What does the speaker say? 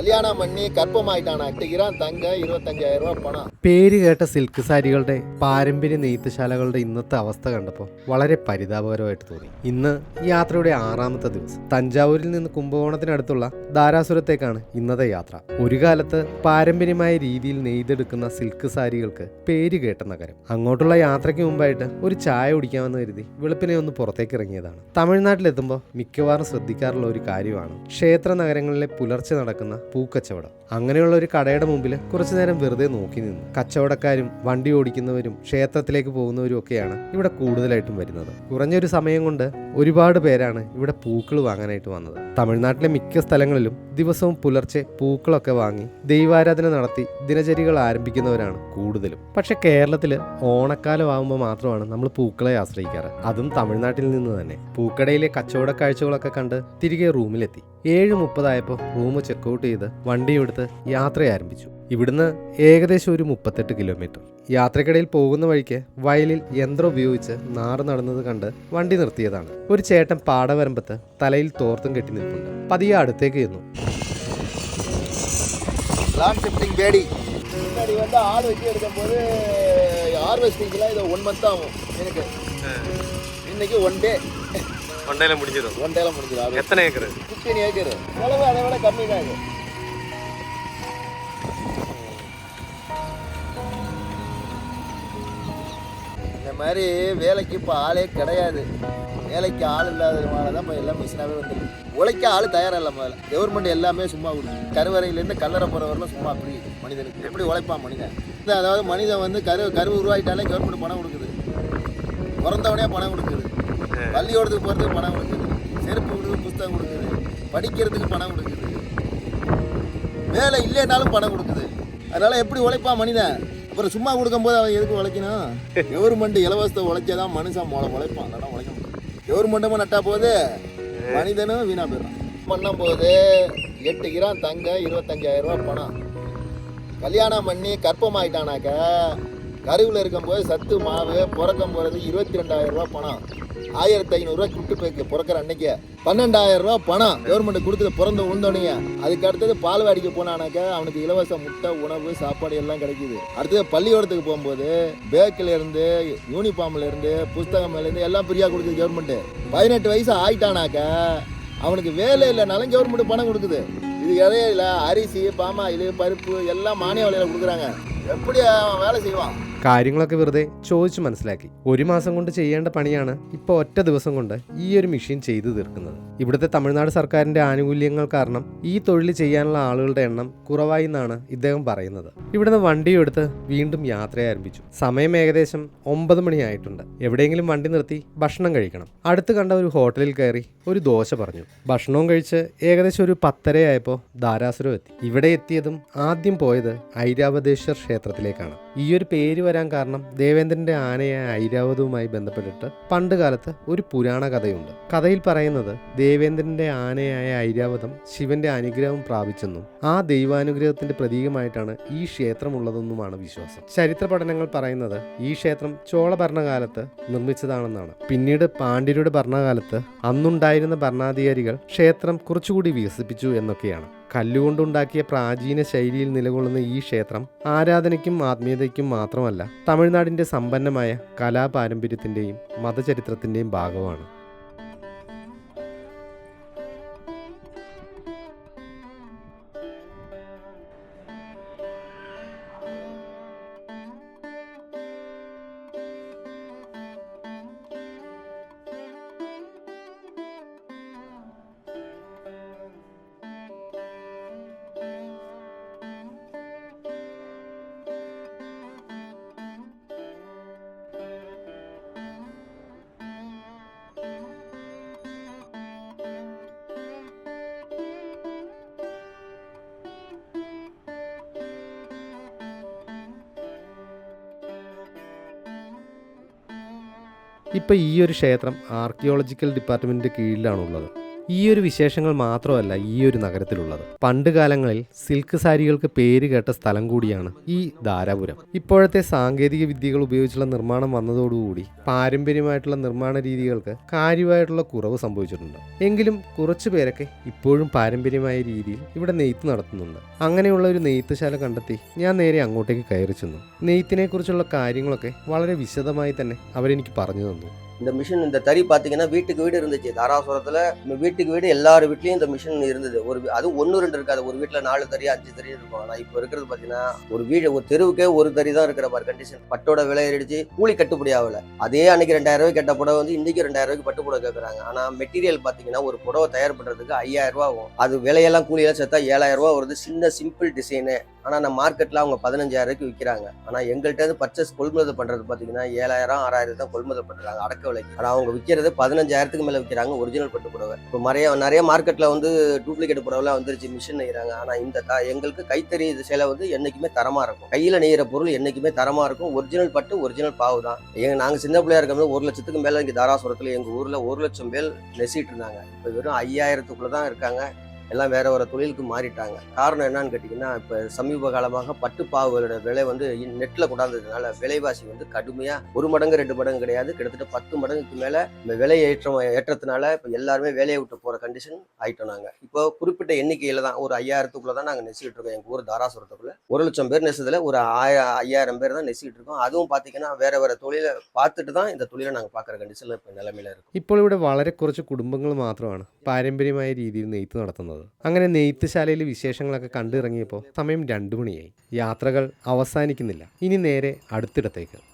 Iran രൂപ പണം. പേര് കേട്ട സിൽക്ക് സാരികളുടെ പാരമ്പര്യ നെയ്ത്തുശാലകളുടെ ഇന്നത്തെ അവസ്ഥ കണ്ടപ്പോൾ വളരെ പരിതാപകരമായിട്ട് തോന്നി. ഇന്ന് യാത്രയുടെ ആറാമത്തെ ദിവസം. തഞ്ചാവൂരിൽ നിന്ന് കുംഭകോണത്തിനടുത്തുള്ള ധാരാസുരത്തേക്കാണ് ഇന്നത്തെ യാത്ര. ഒരു കാലത്ത് പാരമ്പര്യമായ രീതിയിൽ നെയ്തെടുക്കുന്ന സിൽക്ക് സാരികൾക്ക് പേര് കേട്ട നഗരം. അങ്ങോട്ടുള്ള യാത്രയ്ക്ക് മുമ്പായിട്ട് ഒരു ചായ കുടിക്കാമെന്ന് കരുതി വെളുപ്പിനെ ഒന്ന് പുറത്തേക്ക് ഇറങ്ങിയതാണ്. തമിഴ്നാട്ടിലെത്തുമ്പോൾ മിക്കവാറും ശ്രദ്ധിക്കാറുള്ള ഒരു കാര്യമാണ് ക്ഷേത്ര നഗരങ്ങളിലെ പുലർച്ചെ നടക്കുന്ന പൂക്കച്ചവടം. അങ്ങനെയുള്ള ഒരു കടയുടെ മുമ്പിൽ കുറച്ചു നേരം വെറുതെ നോക്കി നിന്നു. കച്ചവടക്കാരും വണ്ടി ഓടിക്കുന്നവരും ക്ഷേത്രത്തിലേക്ക് പോകുന്നവരും ഒക്കെയാണ് ഇവിടെ കൂടുതലായിട്ടും വരുന്നത്. കുറഞ്ഞൊരു സമയം കൊണ്ട് ഒരുപാട് പേരാണ് ഇവിടെ പൂക്കൾ വാങ്ങാനായിട്ട് വന്നത്. തമിഴ്നാട്ടിലെ മിക്ക സ്ഥലങ്ങളിലും ദിവസവും പുലർച്ചെ പൂക്കളൊക്കെ വാങ്ങി ദൈവാരാധന നടത്തി ദിനചര്യകൾ ആരംഭിക്കുന്നവരാണ് കൂടുതലും. പക്ഷെ കേരളത്തിൽ ഓണക്കാലം ആകുമ്പോൾ മാത്രമാണ് നമ്മൾ പൂക്കളെ ആശ്രയിക്കാറ്. അതും തമിഴ്നാട്ടിൽ നിന്ന് തന്നെ. പൂക്കടയിലെ കച്ചവട കാഴ്ചകളൊക്കെ കണ്ട് തിരികെ റൂമിലെത്തി. ഏഴ് മുപ്പതായപ്പോൾ റൂം ചെക്കൗട്ട് ചെയ്ത് വണ്ടിയെടുത്ത് യാത്ര ആരംഭിച്ചു ഇവിടുന്ന് ഏകദേശം ഒരു മുപ്പത്തെട്ട് കിലോമീറ്റർ യാത്രക്കിടയിൽ പോകുന്ന വഴിക്ക് വയലിൽ യന്ത്രം ഉപയോഗിച്ച് നാറ് നടന്നത് കണ്ട് വണ്ടി നിർത്തിയതാണ് ഒരു ചേട്ടൻ പാടവരമ്പത്ത് തലയിൽ തോർത്തും കെട്ടി നിൽപ്പുണ്ട് പതിയെ അടുത്തേക്ക് ചെന്നു லாங் ஷிஃப்டிங் பேடி முன்னாடி வந்து ஆடு வெட்டி எடுக்கும் போது ஹார்வெஸ்டிங்லாம் இது ஒன் மந்த் ஆகும் எனக்கு இன்னைக்கு ஒன் டே വണ്ടയിലെ മുടിഞ്ഞതോ ஒன் டேல முடிஞ்சிடும் அது എത്ര ഏക്കർ ஃபிஃப்டீன் ஏக்கர் செலவு அதை விட கம்மி தான் இது மாதிரி வேலைக்கு இப்போ ஆளே கிடையாது. வேலைக்கு ஆள் இல்லாததுனால தான் இப்போ எல்லாம் மிஷினாகவே வந்துருக்கு. உழைக்க ஆள் தயாராக இல்லை முதல்ல. கவர்மெண்ட் எல்லாமே சும்மா கொடுக்கும் கருவறையிலேருந்து கல்லறை போகிறவரெலாம் சும்மா அப்படி மனிதனுக்கு. எப்படி உழைப்பான் மனிதன்? அதாவது மனிதன் வந்து கரு கரு உருவாயிட்டாலே கவர்மெண்ட் பணம் கொடுக்குது. பிறந்தவனே பணம் கொடுக்குது. பள்ளியோடத்துக்கு போகிறதுக்கு பணம் கொடுக்குது. செருப்பு கொடுக்குது புஸ்தகம் கொடுக்குது. படிக்கிறதுக்கு பணம் கொடுக்குது. வேலை இல்லைனாலும் பணம் கொடுக்குது. அதனால எப்படி உழைப்பான் மனிதன்? அப்புறம் சும்மா கொடுக்கும்போது அவன் எதுக்கு உழைக்கணும்? கவர்மெண்ட் இலவசத்தை உழைச்சாதான் மனுஷன் முளை உழைப்பான் அதெல்லாம் உழைக்க முடியும். கவர்மெண்ட்டும் நட்டா போது மனிதனும் வீணா போயிடும் பண்ணும் போது எட்டு கிராம் தங்க இருபத்தஞ்சாயிரம் ரூபாய் பணம். கல்யாணம் பண்ணி கர்ப்பமாயிட்டானாக்க கருவில் இருக்கும்போது சத்து மாவு பிறக்கம் போகிறது இருபத்தி ரெண்டாயிரம் ரூபா பணம். ஆயிரத்தி ஐநூறுரூவா குட்டு போய்க்கு பிறக்கிற அன்னைக்கு. பன்னெண்டாயிரம் ரூபா பணம் கவர்மெண்ட் கொடுத்து பிறந்து உழுந்தோனைய அதுக்கு அடுத்தது பால்வாடிக்கு போனானாக்கா அவனுக்கு இலவச முட்டை உணவு சாப்பாடு எல்லாம் கிடைக்குது. அடுத்தது பள்ளிக்கூடத்துக்கு போகும்போது பேக்கில் இருந்து யூனிஃபார்ம்ல இருந்து புஸ்தகம்லேருந்து எல்லாம் ஃப்ரீயாக கொடுக்குது கவர்மெண்ட் பதினெட்டு வயசு ஆயிட்டானாக்கா அவனுக்கு வேலை இல்லைனாலும் கவர்மெண்ட் பணம் கொடுக்குது. இது இடையில அரிசி பாமாயில் பருப்பு எல்லாம் மானிய விலையில கொடுக்குறாங்க. எப்படி அவன் வேலை செய்வான்? കാര്യങ്ങളൊക്കെ വെറുതെ ചോദിച്ചു മനസ്സിലാക്കി. ഒരു മാസം കൊണ്ട് ചെയ്യേണ്ട പണിയാണ് ഇപ്പോൾ ഒറ്റ ദിവസം കൊണ്ട് ഈ ഒരു മെഷീൻ ചെയ്തു തീർക്കുന്നത്. ഇവിടുത്തെ തമിഴ്നാട് സർക്കാരിന്റെ ആനുകൂല്യങ്ങൾ കാരണം ഈ തൊഴിൽ ചെയ്യാനുള്ള ആളുകളുടെ എണ്ണം കുറവായി എന്നാണ് ഇദ്ദേഹം പറയുന്നത്. ഇവിടുന്ന് വണ്ടിയെടുത്ത് വീണ്ടും യാത്ര ആരംഭിച്ചു. സമയം ഏകദേശം ഒമ്പത് മണിയായിട്ടുണ്ട്. എവിടെയെങ്കിലും വണ്ടി നിർത്തി ഭക്ഷണം കഴിക്കണം. അടുത്ത് കണ്ട ഒരു ഹോട്ടലിൽ കയറി ഒരു ദോശ പറഞ്ഞു. ഭക്ഷണവും കഴിച്ച് ഏകദേശം ഒരു പത്തരയായപ്പോൾ ധാരാസുരം എത്തി. ഇവിടെ എത്തിയതും ആദ്യം പോയത് ഐരാവതേശ്വർ ക്ഷേത്രത്തിലേക്കാണ്. ഈ ഒരു പേര് വരാൻ കാരണം ദേവേന്ദ്രന്റെ ആനയായ ഐരാവതവുമായി ബന്ധപ്പെട്ടിട്ട് പണ്ട് കാലത്ത് ഒരു പുരാണ കഥയുണ്ട്. കഥയിൽ പറയുന്നത് ദേവേന്ദ്രന്റെ ആനയായ ഐരാവതം ശിവന്റെ അനുഗ്രഹം പ്രാപിച്ചെന്നും ആ ദൈവാനുഗ്രഹത്തിന്റെ പ്രതീകമായിട്ടാണ് ഈ ക്ഷേത്രം ക്ഷേത്രമുള്ളതെന്നുമാണ് വിശ്വാസം. ചരിത്ര പഠനങ്ങൾ പറയുന്നത് ഈ ക്ഷേത്രം ചോള ഭരണകാലത്ത് നിർമ്മിച്ചതാണെന്നാണ്. പിന്നീട് പാണ്ഡ്യരുടെ ഭരണകാലത്ത് അന്നുണ്ടായിരുന്ന ഭരണാധികാരികൾ ക്ഷേത്രം കുറച്ചുകൂടി വികസിപ്പിച്ചു എന്നൊക്കെയാണ്. കല്ലുകൊണ്ടുണ്ടാക്കിയ പ്രാചീന ശൈലിയിൽ നിലകൊള്ളുന്ന ഈ ക്ഷേത്രം ആരാധനയ്ക്കും ആത്മീയതയ്ക്കും മാത്രമല്ല തമിഴ്നാടിന്റെ സമ്പന്നമായ കലാപാരമ്പര്യത്തിന്റെയും മതചരിത്രത്തിന്റെയും ഭാഗമാണ്. ഇപ്പം ഈ ഒരു ക്ഷേത്രം ആർക്കിയോളജിക്കൽ ഡിപ്പാർട്ട്മെന്റിന്റെ കീഴിലാണുള്ളത്. ഈ ഒരു വിശേഷങ്ങൾ മാത്രമല്ല ഈ ഒരു നഗരത്തിലുള്ളത്. പണ്ട് കാലങ്ങളിൽ സിൽക്ക് സാരികൾക്ക് പേര് കേട്ട സ്ഥലം കൂടിയാണ് ഈ ധാരാപുരം. ഇപ്പോഴത്തെ സാങ്കേതിക വിദ്യകൾ ഉപയോഗിച്ചുള്ള നിർമ്മാണം വന്നതോടുകൂടി പാരമ്പര്യമായിട്ടുള്ള നിർമ്മാണ രീതികൾക്ക് കാര്യമായിട്ടുള്ള കുറവ് സംഭവിച്ചിട്ടുണ്ട്. എങ്കിലും കുറച്ചു പേരൊക്കെ ഇപ്പോഴും പാരമ്പര്യമായ രീതിയിൽ ഇവിടെ നെയ്ത്ത് നടത്തുന്നുണ്ട്. അങ്ങനെയുള്ള ഒരു നെയ്ത്തുശാല കണ്ടെത്തി ഞാൻ നേരെ അങ്ങോട്ടേക്ക് കയറി ചെന്നു. നെയ്ത്തിനെ കുറിച്ചുള്ള കാര്യങ്ങളൊക്കെ വളരെ വിശദമായി തന്നെ അവരെനിക്ക് പറഞ്ഞു தന്നു இந்த மிஷின் இந்த தறி பார்த்தீங்கன்னா வீட்டுக்கு வீடு இருந்துச்சு. தாராசுரத்தில் வீட்டுக்கு வீடு எல்லார் வீட்லேயும் இந்த மிஷின் இருந்தது. ஒரு அது ஒன்று ரெண்டு இருக்காது. ஒரு வீட்டில் நாலு தறி அஞ்சு தறி இருக்கும். ஆனால் இப்போ இருக்கிறது பார்த்தீங்கன்னா ஒரு வீடு ஒரு தெருவுக்கே ஒரு தறி தான் இருக்கிற மாதிரி கண்டிஷன் பட்டோட விலை ஏறிடுச்சு. கூலி கட்டுப்படி ஆகல. அதே அன்னைக்கு ரெண்டாயிரம் ரூபாய் கேட்ட புடவை வந்து இன்னைக்கு ரெண்டாயிரம் ரூபாய்க்கு பட்டு புடவை கேட்குறாங்க ஆனால் மெட்டீரியல் பார்த்தீங்கன்னா ஒரு புடவை தயார் பண்ணுறதுக்கு ஐயாயிரம் ரூபா ஆகும். அது விலையெல்லாம் கூலியெல்லாம் சேர்த்தா ஏழாயிரம் ரூபா வருது. சின்ன சிம்பிள் டிசைனு ஆனால் நம்ம மார்க்கெட்டில் அவங்க பதினஞ்சாயிரம் விற்கிறாங்க ஆனால் எங்கள்கிட்ட பர்ச்சேஸ் கொள்முதல் பண்ணுறது பார்த்தீங்கன்னா ஏழாயிரம் ஆறாயிரம் தான் கொள்முதல் பண்ணுறாங்க அடக்க விலைக்கு. ஆனால் அவங்க விற்கிறது பதினஞ்சாயிரத்துக்கு மேலே விற்கிறாங்க ஒரிஜினல் பட்டு புடவை. இப்போ நிறைய நிறைய மார்க்கெட்டில் வந்து டூப்ளிகேட் புடவைலாம் வந்துருச்சு மிஷின் நெய்கிறாங்க ஆனால் இந்த தா எங்களுக்கு கைத்தறி இது சேலை வந்து என்றைக்குமே தரமாக இருக்கும். கையில் நெய்கிற பொருள் என்றைக்குமே தரமாக இருக்கும். ஒரிஜினல் பட்டு ஒரிஜினல் பாவு தான். எங்கள் நாங்கள் சின்ன பிள்ளையா இருக்கும்போது ஒரு லட்சத்துக்கு மேலே இங்கே தாராசுரத்தில் எங்கள் ஊரில் ஒரு லட்சம் பேர் நெசிட்டு இருந்தாங்க இப்போ வெறும் ஐயாயிரத்துக்குள்ளே தான் இருக்காங்க. எல்லாம் வேற ஒரு தொழிலுக்கு மாறிட்டாங்க காரணம் என்னன்னு கேட்டிங்கன்னா இப்போ சமீப காலமாக பட்டு பாவுகளோட விலை வந்து நெட்டில் கொண்டாந்ததுனால விலைவாசி வந்து கடுமையாக ஒரு மடங்கு ரெண்டு மடங்கு கிடையாது கிட்டத்தட்ட பத்து மடங்குக்கு மேலே இந்த விலை ஏற்றம் ஏற்றத்தினால இப்போ எல்லாருமே வேலையை விட்டு போகிற கண்டிஷன் ஆயிட்டோம் நாங்கள் இப்போ குறிப்பிட்ட எண்ணிக்கையில் தான் ஒரு ஐயாயிரத்துக்குள்ளே தான் நாங்கள் நெசிக்கிட்டு இருக்கோம் எங்கள் ஊர் தாராசுரத்துக்குள்ள ஒரு லட்சம் பேர் நெசதில் ஒரு ஆயிரம் ஐயாயிரம் பேர் தான் நெசிக்கிட்டு இருக்கோம் அதுவும் பார்த்தீங்கன்னா வேற வேற தொழிலை பார்த்துட்டு தான் இந்த தொழிலை நாங்கள் பார்க்குற கண்டிஷனில் இப்போ நிலைமையில இருக்கும் ഇപ്പോൾ ഇവിടെ വളരെ കുറച്ച് കുടുംബങ്ങൾ മാത്രമാണ് പാരമ്പര്യമായ രീതിയിൽ നെയ്ത്ത് നടത്തുന്നത് അങ്ങനെ നെയ്ത്തുശാലയിലെ വിശേഷങ്ങളൊക്കെ കണ്ടിറങ്ങിയപ്പോൾ സമയം രണ്ടു മണിയായി. യാത്രകൾ അവസാനിക്കുന്നില്ല. ഇനി നേരെ അടുത്തിടത്തേക്ക്.